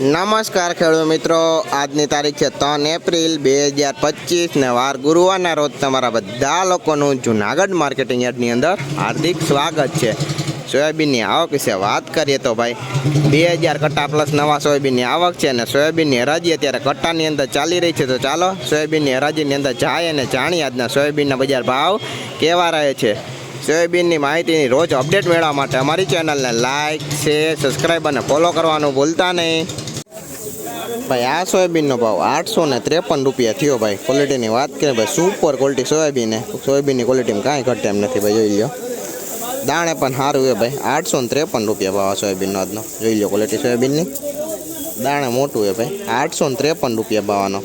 નમસ્કાર ખેડૂત મિત્રો. આજની તારીખ છે ત્રણ એપ્રિલ બે હજાર પચીસ ને વાર ગુરુવારના રોજ તમારા બધા લોકોનું જુનાગઢ માર્કેટિંગ યાર્ડની અંદર હાર્દિક સ્વાગત છે. સોયાબીનની આવક વિશે વાત કરીએ તો ભાઈ, બે હજાર કટ્ટા પ્લસ નવા સોયાબીનની આવક છે અને સોયાબીનની હરાજી અત્યારે કટ્ટાની અંદર ચાલી રહી છે. તો ચાલો, સોયાબીનની હરાજીની અંદર જાય અને જાણીએ આજના સોયાબીનના બજાર ભાવ કેવા રહે છે. સોયાબીનની માહિતીની રોજ અપડેટ મેળવવા માટે અમારી ચેનલને લાઇક શેર સબસ્ક્રાઈબ અને ફોલો કરવાનું ભૂલતા નહીં. ભાઈ, આ સોયાબીનનો ભાવ આઠસો ને ત્રેપન રૂપિયા થયો ભાઈ. ક્વોલિટીની વાત કરીએ, ભાઈ સુપર ક્વોલિટી સોયાબીન. સોયાબીનની ક્વોલિટીમાં કાંઈ ઘટે એમ નથી, ભાઈ, જોઈ લો દાણે પણ સારું છે ભાઈ. આઠસો ને ત્રેપન રૂપિયા ભાવ સોયાબીનનો આજનો. જોઈ લો ક્વોલિટી સોયાબીનની. દાણે મોટું છે ભાઈ. આઠસો ને ત્રેપન રૂપિયા ભાવનો.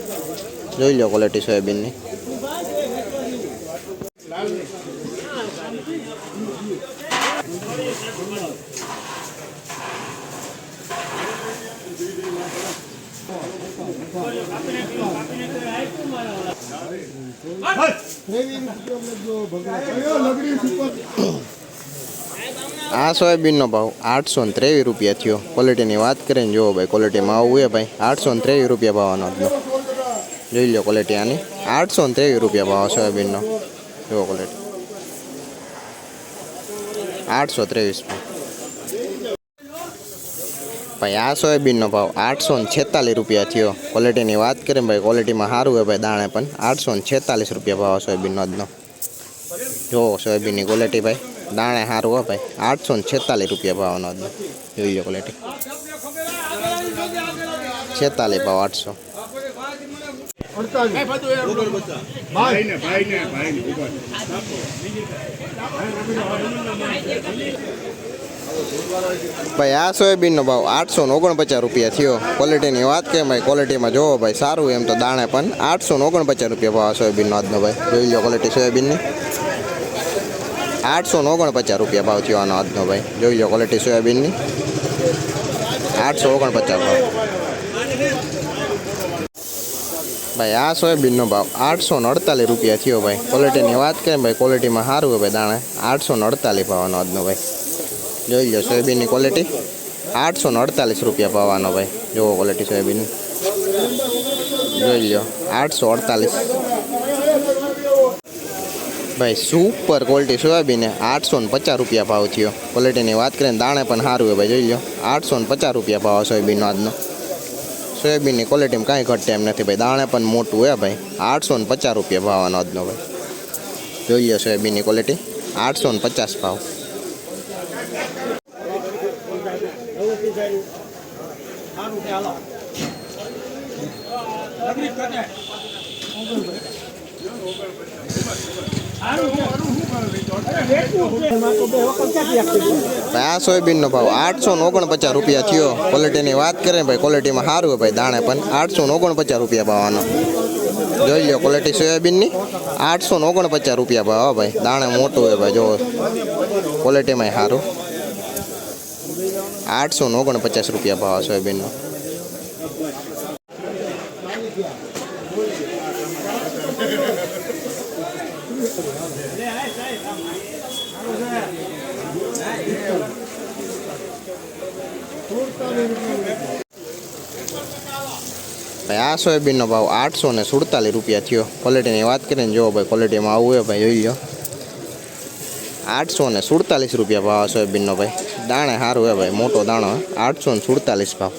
જોઈ લો ક્વોલિટી સોયાબીનની. આ સોયાબીનનો ભાવ આઠસો ને ત્રેવીસ રૂપિયા થયો. ક્વોલિટીની વાત કરીને જુઓ ભાઈ ક્વોલિટીમાં આવું હોય ભાઈ, આઠસો ને ત્રેવીસ રૂપિયા ભાવનો આજનો. જોઈ લો ક્વોલિટી આની. આઠસો ને ત્રેવીસ રૂપિયા ભાવ સોયાબીનનો. જુઓ ક્વોલિટી આઠસો ત્રેવીસ ભાઈ, આ સોયાબીનનો ભાવ આઠસો ને છેતાલીસ રૂપિયા થયો. ક્વોલિટીની વાત કરીએ ભાઈ ક્વોલિટીમાં સારું હોય ભાઈ દાણે, પણ આઠસો ને છેતાલીસ રૂપિયા ભાવ સોયાબીનનો આજનો. જુઓ સોયાબીનની ક્વોલિટી ભાઈ, દાણે સારું હોય ભાઈ, આઠસો ને છેતાલીસ રૂપિયા ભાવનો આજનો. જોઈ લો ક્વોલિટી છેતાલીસ ભાવ આઠસો. ભાઈ ભાઈ, આ સોયાબીનનો ભાવ આઠસો ઓગણપચાસ રૂપિયા થયો. ક્વોલિટીની વાત કે ભાઈ ક્વોલિટીમાં જોવો ભાઈ, સારું એમ તો દાણે, પણ આઠસો ઓગણપચાસ રૂપિયા ભાવ આ સોયાબીનનો આજનો ભાઈ. જોઈ લો ક્વોલિટી સોયાબીનની. આઠસો ઓગણપચાસ રૂપિયા ભાવ થયો આનો આજનો ભાઈ. જોઈ લો ક્વોલિટી સોયાબીનની. આઠસો ઓગણપચાસ ભાવ. ભાઈ, આ સોયાબીનનો ભાવ આઠસો ને અડતાલીસ રૂપિયા થયો ભાઈ. ક્વોલિટીની વાત કરીએ ભાઈ ક્વોલિટીમાં સારું હોય ભાઈ દાણે. આઠસો ને અડતાલીસ ભાવનો આજનો ભાઈ. જોઈ લો, સોયાબીનની ક્વોલિટી આઠસો ને અડતાલીસ રૂપિયા ભાવવાનો ભાઈ. જુઓ ક્વોલિટી સોયાબીનની. જોઈ લો, આઠસો અડતાલીસ. ભાઈ સુપર ક્વોલિટી સોયાબીન આઠસો ને પચાસ રૂપિયા ભાવ થયો. ક્વોલિટીની વાત કરીએ ને દાણે પણ સારું હોય ભાઈ, જોઈ લો. આઠસો ને પચાસ રૂપિયા ભાવ સોયાબીનનો આજનો. સોયાબીનની ક્વોલિટીમાં કાંઈ ઘટે એમ નથી ભાઈ, દાણે પણ મોટું હે ભાઈ. આઠસો ને પચાસ રૂપિયા ભાવનો આજનો ભાઈ. જોઈ લો સોયાબીનની ક્વોલિટી આઠસો ને પચાસ ભાવ. ભાઈ આ સોયાબીનનો ભાવ આઠસો ને ઓગણપચાસ રૂપિયા થયો. ક્વોલિટીની વાત કરીએ ભાઈ ક્વોલિટીમાં સારું હોય ભાઈ દાણે, પણ આઠસો ને ઓગણપચાસ રૂપિયા ભાવનો જોઈ લો ક્વોલિટી સોયાબીનની આઠસો ને ઓગણપચાસ રૂપિયા ભાવ, હો ભાઈ, દાણે મોટું હોય ભાઈ, જો ક્વોલિટીમાં સારું. આઠસો ને ઓગણપચાસ રૂપિયા ભાવ સોયાબીનનો ભાઈ, આ સોયાબીનનો ભાવ આઠસો ને સુડતાલીસ રૂપિયા થયો. ક્વોલિટીની વાત કરીને જુઓ ભાઈ ક્વોલિટીમાં આવું હોય ભાઈ, જોઈ લો આઠસો ને સુડતાલીસ રૂપિયા ભાવ સોયાબીનનો ભાઈ. દાણે સારું હે ભાઈ, મોટો દાણો. આઠસો ને સુડતાલીસ ભાવ.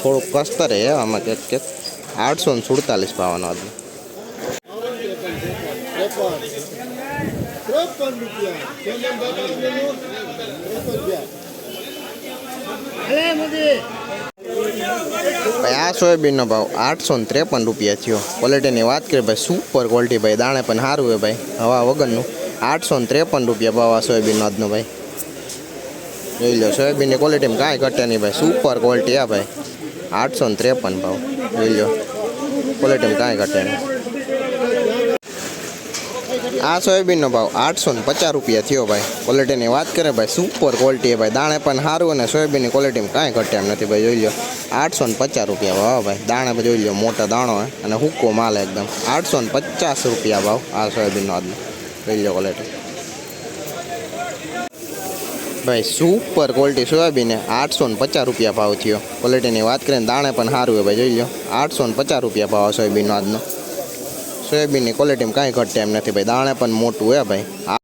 થોડુંક કસ્તરે હે, આમાં કે કે આઠસો ને સુડતાલીસ ભાવનો હતો. ભાઈ, આ સોયાબીનનો ભાવ આઠસો ને ત્રેપન રૂપિયા થયો. ક્વોલિટીની વાત કરીએ ભાઈ સુપર ક્વોલિટી ભાઈ, દાણે પણ સારું હોય ભાઈ, હવા વગરનું. આઠસો ને ત્રેપન રૂપિયા ભાવ આ સોયાબીનનો આજનો ભાઈ. જોઈ લો સોયાબીનની ક્વોલિટીમાં કાંઈ ઘટે નહીં ભાઈ. સુપર ક્વોલિટી આ ભાઈ. આઠસો ને ત્રેપન ભાવ. જોઈ લો. ક્વોલિટીમાં કાંઈ ઘટે નહીં. આ સોયાબીનનો ભાવ. આઠસો ને પચાસ રૂપિયા થયો ભાઈ. ક્વોલિટીની વાત કરીએ ભાઈ સુપર ક્વોલિટી ભાઈ. દાણે પણ સારું અને સોયાબીનની ક્વોલિટીમાં કાંઈ ઘટે એમ નથી ભાઈ. જોઈ લો. આઠસો ને પચાસ રૂપિયા ભાવ ભાઈ. દાણે પણ જોઈ લો, મોટા દાણો હે. અને હુક્કો માલ એકદમ. આઠસો ને પચાસ રૂપિયા ભાવ આ સોયાબીનનો આજનો. જોઈ લો ક્વોલિટી ભાઈ સુપર ક્વોલિટી સોયાબીન આઠસો ને પચાસ રૂપિયા ભાવ થયો. ક્વોલિટીની વાત કરીએ ને દાણે પણ સારું હોય ભાઈ, જોઈ લો આઠસો ને પચાસ રૂપિયા ભાવ સોયાબીનનો આજનો. સોયાબીનની ક્વોલિટીમાં કાંઈ ઘટે એમ નથી ભાઈ, દાણે પણ મોટું હે ભાઈ.